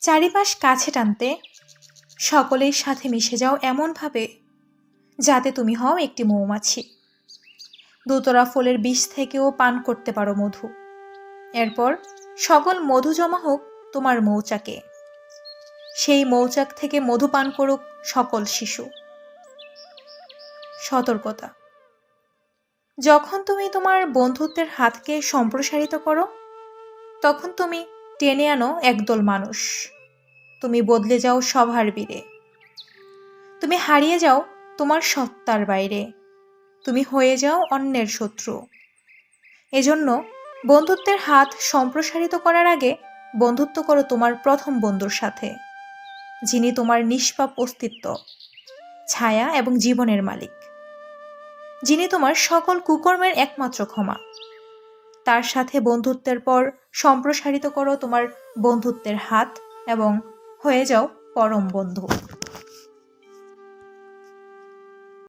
চারিপাশ কাছে টানতে সকলের সাথে মিশে যাও এমনভাবে, যাতে তুমি হও একটি মৌমাছি। দুতরা ফুলের বিষ থেকেও পান করতে পারো মধু। এরপর সকল মধু জমা হোক তোমার মৌচাকে। সেই মৌচাক থেকে মধু পান করুক সকল শিশু। সতর্কতা। যখন তুমি তোমার বন্ধুত্বের হাতকে সম্প্রসারিত করো, তখন তুমি টেনে আনো একদল মানুষ। তুমি বদলে যাও সভার বীরে। তুমি হারিয়ে যাও তোমার সত্তার বাইরে। তুমি হয়ে যাও অন্যের শত্রু। এজন্য বন্ধুত্বের হাত সম্প্রসারিত করার আগে বন্ধুত্ব করো তোমার প্রথম বন্ধুর সাথে, যিনি তোমার নিষ্পাপ অস্তিত্ব, ছায়া এবং জীবনের মালিক, যিনি তোমার সকল কুকর্মের একমাত্র ক্ষমা। তার সাথে বন্ধুত্বের পর সম্প্রসারিত করো তোমার বন্ধুত্বের হাত এবং হয়ে যাও পরম বন্ধু।